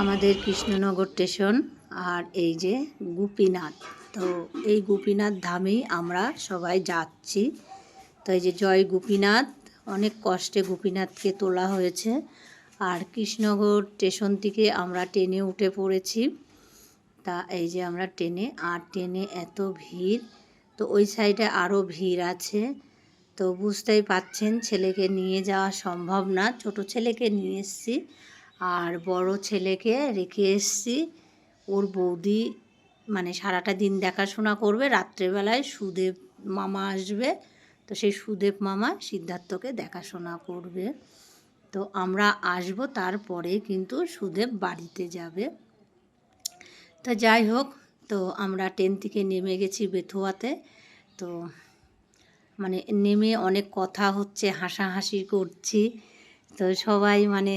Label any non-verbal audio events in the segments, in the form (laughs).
আমাদের কৃষ্ণনগর স্টেশন আর এই যে গোপীনাথ। তো এই গোপীনাথ ধামেই আমরা সবাই যাচ্ছি। তো এই যে জয় গোপীনাথ, অনেক কষ্টে গোপীনাথকে তোলা হয়েছে। আর কৃষ্ণনগর স্টেশন থেকে আমরা ট্রেনে উঠে পড়েছি। তা এই যে আমরা ট্রেনে, আর ট্রেনে এত ভিড়, তো ওই সাইডে আরও ভিড় আছে। তো বুঝতেই পাচ্ছেন, ছেলেকে নিয়ে যাওয়া সম্ভব না। ছোট ছেলেকে নিয়ে এসেছি। আর বড় ছেলেকে রেখে এসেছি। ওর বৌদি মানে সারাটা দিন দেখাশোনা করবে। রাত্রেবেলায় সুদেব মামা আসবে। তো সেই সুদেব মামা সিদ্ধার্থকে দেখাশোনা করবে। তো আমরা আসব, তারপরে কিন্তু সুদেব বাড়িতে যাবে। তো যাই হোক, তো আমরা ট্রেন থেকে নেমে গেছি বেথুয়াতে। তো মানে নেমে অনেক কথা হচ্ছে, হাসাহাসি করছি। তো সবাই মানে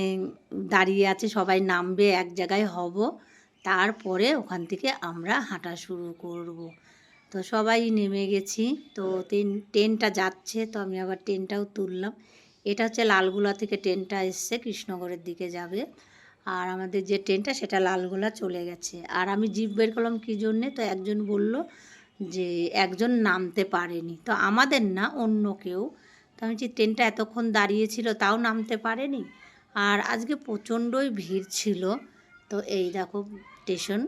দাঁড়িয়ে আছে, সবাই নামবে, এক জায়গায় হব। তারপরে ওখান থেকে আমরা হাঁটা শুরু করব। তো সবাই নেমে গেছি। তো ট্রেন ট্রেনটা যাচ্ছে, তো আমি আবার ট্রেনটাও তুললাম। এটা হচ্ছে লালগুলা থেকে ট্রেনটা এসছে, কৃষ্ণগড়ের দিকে যাবে। আর আমাদের যে ট্রেনটা, সেটা লালগোলা চলে গেছে। আর আমি জিপ বের করলাম কী জন্যে, তো একজন বলল যে, একজন নামতে পারেনি। তো আমাদের না, অন্য কেউ তো আমি যে ট্রেনটা এতক্ষণ দাঁড়িয়েছিল, তাও নামতে পারেনি। আর আজকে প্রচণ্ডই ভিড় ছিল। তো এই দেখো স্টেশন,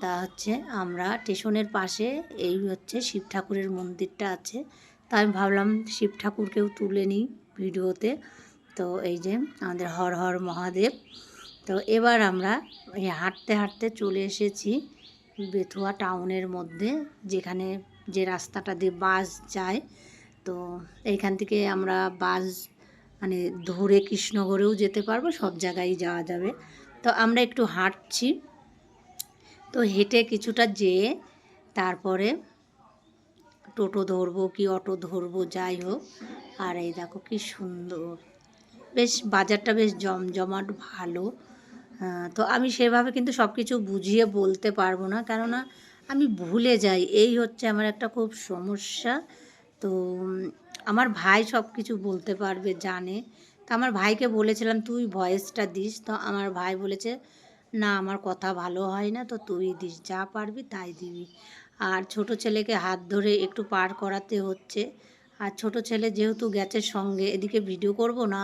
তা হচ্ছে আমরা স্টেশনের পাশে এই হচ্ছে শিব ঠাকুরের মন্দিরটা আছে। তা আমি ভাবলাম শিব ঠাকুরকেও তুলে নিই ভিডিওতে। তো এই যে আমাদের হর হর মহাদেব। তো এবার আমরা এই হাঁটতে হাঁটতে চলে এসেছি বেথুয়া টাউনের মধ্যে, যেখানে যে রাস্তাটা দিয়ে বাস যায়। তো এইখান থেকে আমরা বাস মানে ধরে কৃষ্ণগড়েও যেতে পারব, সব জায়গায় যাওয়া যাবে। তো আমরা একটু হাঁটছি। তো হেঁটে কিছুটা যেয়ে তারপরে টোটো ধরবো কি অটো ধরবো, যাই হোক। আর এই দেখো কি সুন্দর। বেশ, বাজারটা বেশ জমজমাট ভালো। তো আমি সেভাবে কিন্তু সব কিছু বুঝিয়ে বলতে পারব না। কেননা আমি ভুলে যাই। এই হচ্ছে আমার একটা খুব সমস্যা। তো আমার ভাই সব কিছু বলতে পারবে, জানে। তো আমার ভাইকে বলেছিলাম, তুই ভয়েসটা দিস। তো আমার ভাই বলেছে, না, আমার কথা ভালো হয় না, তো তুই দিস, যা পারবি তাই দিবি। আর ছোট ছেলেকে হাত ধরে একটু পার করাতে হচ্ছে। আর ছোট ছেলে যেহেতু গেছে সঙ্গে, এদিকে ভিডিও করব না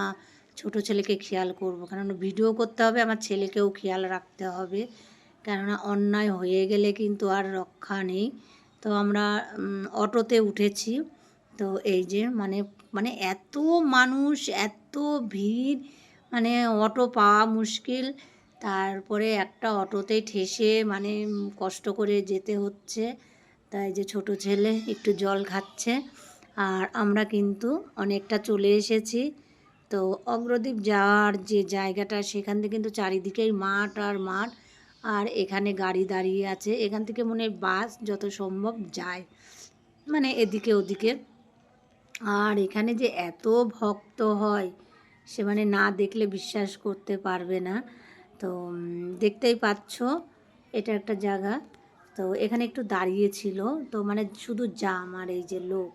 ছোট ছেলেকে খেয়াল করব? কেননা ভিডিও করতে হবে, আমার ছেলেকেও খেয়াল রাখতে হবে। কেননা অন্যায় হয়ে গেলে কিন্তু আর রক্ষা নেই। তো আমরা অটোতে উঠেছি। তো এই যে মানে মানে এত মানুষ, এত ভিড় মানে অটো পাওয়া মুশকিল। তারপরে একটা অটোতে ঠেসে মানে কষ্ট করে যেতে হচ্ছে। তাই যে ছোট ছেলে একটু জল খাচ্ছে। আর আমরা কিন্তু অনেকটা চলে এসেছি। তো অগ্রদ্বীপ যাওয়ার যে জায়গাটা, সেখান থেকে কিন্তু চারিদিকেই মাঠ আর মাঠ। আর এখানে গাড়ি দাঁড়িয়ে আছে। এখান থেকে মনে বাস যত সম্ভব যায়। মানে এদিকে ওদিকে। আর এখানে যে এত ভক্ত হয়, সে মানে না দেখলে বিশ্বাস করতে পারবে না। তো দেখতেই পাচ্ছ, এটা একটা জায়গা। তো, এখানে একটু দাঁড়িয়েছিল তো মানে শুধু জাম আর এই যে লোক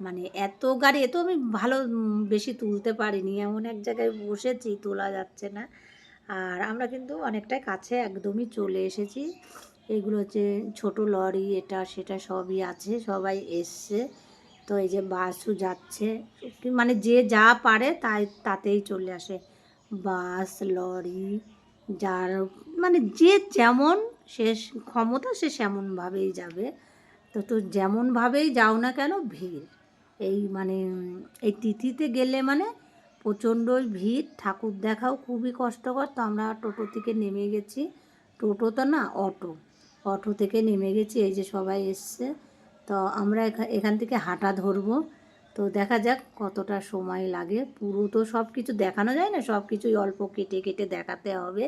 মানে এত গাড়ি এত আমি ভালো বেশি তুলতে পারিনি। এমন এক জায়গায় বসেছি, তোলা যাচ্ছে না। আর আমরা কিন্তু অনেকটাই কাছে একদমই চলে এসেছি। এগুলো হচ্ছে ছোট লরি, এটা সেটা সবই আছে, সবাই এসছে। তো এই যে বাসও যাচ্ছে। মানে যে যা পারে তাই, তাতেই চলে আসে। বাস, লরি, যার মানে যে যেমন সে ক্ষমতা সে সেমনভাবেই যাবে। তো তো যেমনভাবেই যাও না কেন ভিড়। এই মানে এই তিথিতে গেলে মানে প্রচণ্ডই ভিড়। ঠাকুর দেখাও খুবই কষ্টকর। তো আমরা টোটো থেকে নেমে গেছি। টোটো তো না, অটো। অটো থেকে নেমে গেছি। এই যে সবাই এসছে। তো আমরা এখান থেকে হাঁটা ধরবো। তো দেখা যাক কতটা সময় লাগে। পুরো তো সব কিছু দেখানো যায় না সব কিছুই অল্প কেটে কেটে দেখাতে হবে।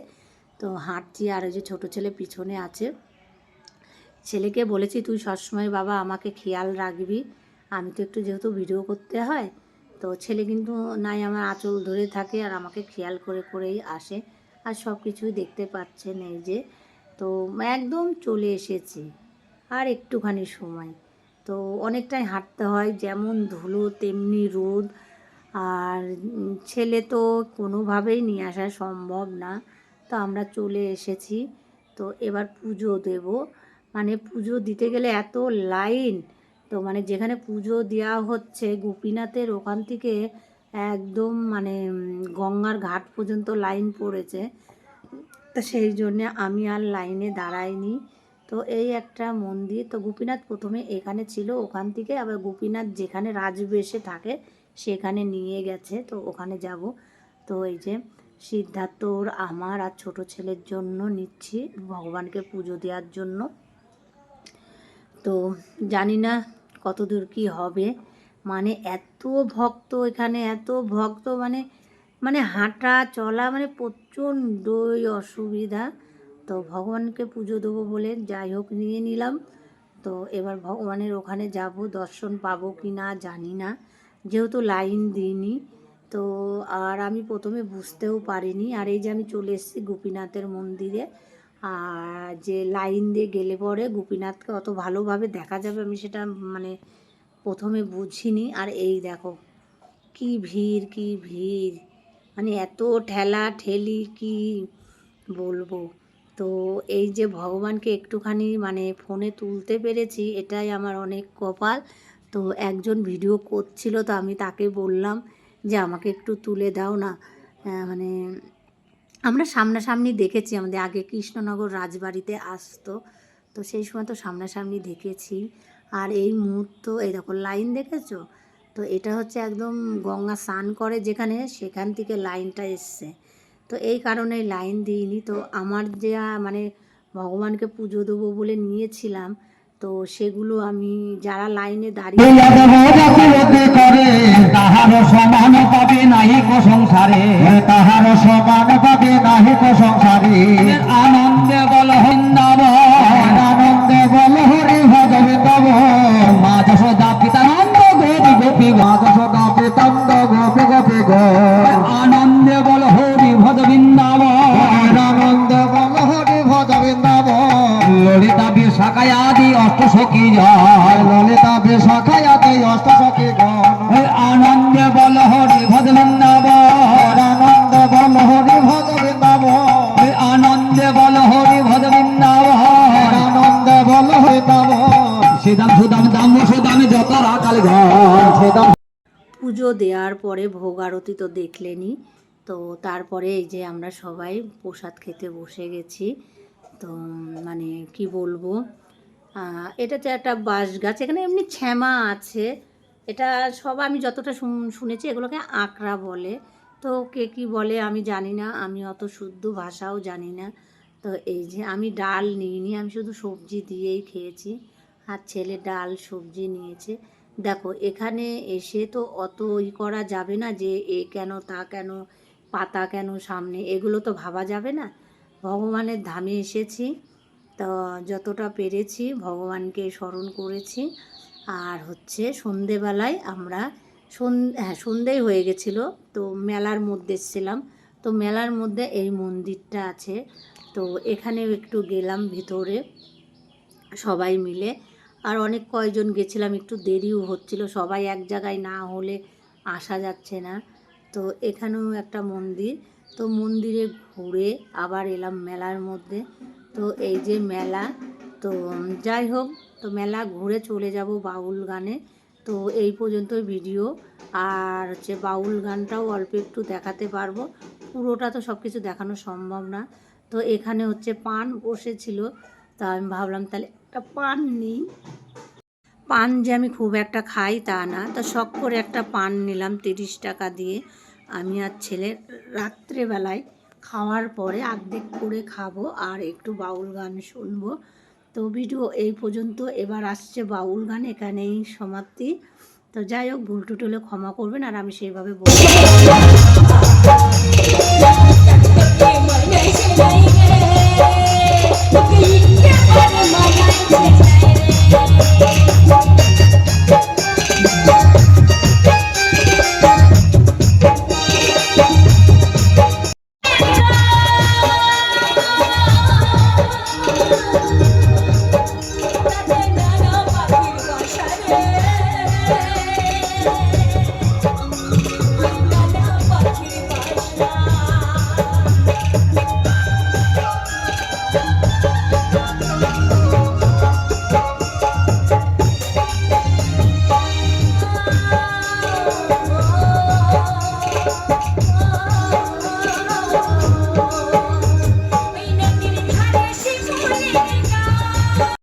তো হাঁটছি আর ওই যে ছোটো ছেলে পিছনে আছে। ছেলেকে বলেছি, তুই সবসময় বাবা আমাকে খেয়াল রাখবি। আমি তো একটু যেহেতু ভিডিও করতে হয়, তো ছেলে কিন্তু নাই আমার আঁচল ধরে থাকে আর আমাকে খেয়াল করে করেই আসে। আর সব কিছুই দেখতে পাচ্ছেন এই যে। তো একদম চলে এসেছি। আর একটুখানি সময়। তো অনেকটাই হাঁটতে হয়, যেমন ধুলো তেমনি রোদ। আর ছেলে তো কোনোভাবেই নিয়ে আসা সম্ভব না। তো আমরা চলে এসেছি। তো এবার পুজো দেব। মানে পুজো দিতে গেলে এত লাইন। তো মানে যেখানে পুজো দেওয়া হচ্ছে, গোপীনাথের ওখান থেকে একদম মানে গঙ্গার ঘাট পর্যন্ত লাইন পড়েছে। তো সেই জন্যে আমি আর লাইনে দাঁড়াইনি। তো এই একটা মন্দির। তো গোপীনাথ প্রথমে এখানে ছিল, ওখান থেকে আবার গোপীনাথ যেখানে রাজবেশে থাকে, সেখানে নিয়ে গেছে, তো ওখানে যাব। তো এই যে সিদ্ধার্থর আমার আর ছোট ছেলের জন্য নিচ্ছি, ভগবানকে পুজো দেওয়ার জন্য। তো জানি না কত দূর কী হবে। মানে এত ভক্ত এখানে, এত ভক্ত মানে মানে হাঁটা চলা মানে প্রচণ্ডই অসুবিধা। তো ভগবানকে পুজো দেবো বলে যাই হোক নিয়ে নিলাম। তো এবার ভগবানের ওখানে যাব, দর্শন পাবো কি না জানি না। যেহেতু লাইন দিইনি, তো আর আমি প্রথমে বুঝতেও পারিনি। আর এই যে আমি চলে এসেছি গোপীনাথের মন্দিরে, আর যে লাইন দিয়ে গেলে পরে গোপীনাথকে অত ভালোভাবে দেখা যাবে আমি সেটা মানে প্রথমে বুঝিনি। আর এই দেখো, কি ভিড় কি ভিড়। মানে এত ঠেলা ঠেলি কি বলব? তো এই যে ভগবানকে একটুখানি মানে ফোনে তুলতে পেরেছি, এটাই আমার অনেক কপাল। তো একজন ভিডিও করছিল তো আমি তাকে বললাম যে আমাকে একটু তুলে দাও না। মানে আমরা সামনাসামনি দেখেছি আমাদের আগে কৃষ্ণনগর রাজবাড়িতে আসতো, তো সেই সময় তো সামনাসামনি দেখেছি। আর এই মুহূর্ত, এই দেখো লাইন দেখেছ? তো এটা হচ্ছে একদম গঙ্গা স্নান করে যেখানে সেখান থেকে লাইনটা এসছে। তো এই কারণে লাইন দিইনি। তো আমার যে মানে ভগবানকে পুজো দেবো বলে নিয়েছিলাম, তো সেগুলো আমি যারা লাইনে দাঁড়িয়ে তাহার পাবে তাহার পাবে পুজো দেওয়ার পরে ভোগ আরতি তো দেখলেনি তো তারপরে এই যে আমরা সবাই প্রসাদ খেতে বসে গেছি। তো মানে কি বলব? এটা তো একটা বাঁশ গাছ, এখানে এমনি ছ্যামা আছে। এটা সব আমি যতটা শুন- শুনেছি এগুলোকে আঁকড়া বলে। তো কে কি বলে আমি জানি না, আমি অত শুদ্ধ ভাষাও জানি না। তো এই যে আমি ডাল নিইনি, আমি শুধু সবজি দিয়েই খেয়েছি। আর ছেলে ডাল সবজি নিয়েছে। দেখো, এখানে এসে তো অত ই করা যাবে না যে এ কেন, তা কেন, পাতা কেন সামনে, এগুলো তো ভাবা যাবে না। ভগবানের ধামে এসেছি, তো যতটা পেরেছি ভগবানকে স্মরণ করেছি। আর হচ্ছে সন্ধেবেলায় আমরা সন হ্যাঁ সন্ধেই হয়ে গেছিল, তো মেলার মধ্যে এসেছিলাম। তো মেলার মধ্যে এই মন্দিরটা আছে, তো এখানেও একটু গেলাম ভিতরে সবাই মিলে। আর অনেক কয়জন গেছিলাম, একটু দেরিও হচ্ছিল। সবাই এক জায়গায় না হলে আসা যাচ্ছে না। তো এখানেও একটা মন্দির। তো মন্দিরে ঘুরে আবার এলাম মেলার মধ্যে। তো এই যে মেলা, তো যাই হোক, তো মেলা ঘুরে চলে যাব বাউল গানে। তো এই পর্যন্ত ভিডিও। আর হচ্ছে বাউল গানটাও অল্প একটু দেখাতে পারব। পুরোটা তো সব কিছু দেখানো সম্ভব না। তো এখানে হচ্ছে পান বসেছিল। তা আমি ভাবলাম তাহলে একটা পান নিই। পান যে আমি খুব একটা খাই তা না। তো শখ করে একটা পান নিলাম তিরিশ টাকা দিয়ে। আমি আর ছেলে রাত্রেবেলায় খাওয়ার পরে অর্ধেক করে খাব আর একটু বাউল গান শুনব। তো ভিডিও এই পর্যন্ত। এবার আসছে বাউল গান এখানেই সমাপ্তি। তো যাই হোক ভুল টুট হলে ক্ষমা করবেন আর আমি সেইভাবে বলব। (laughs) (laughs) Thank you.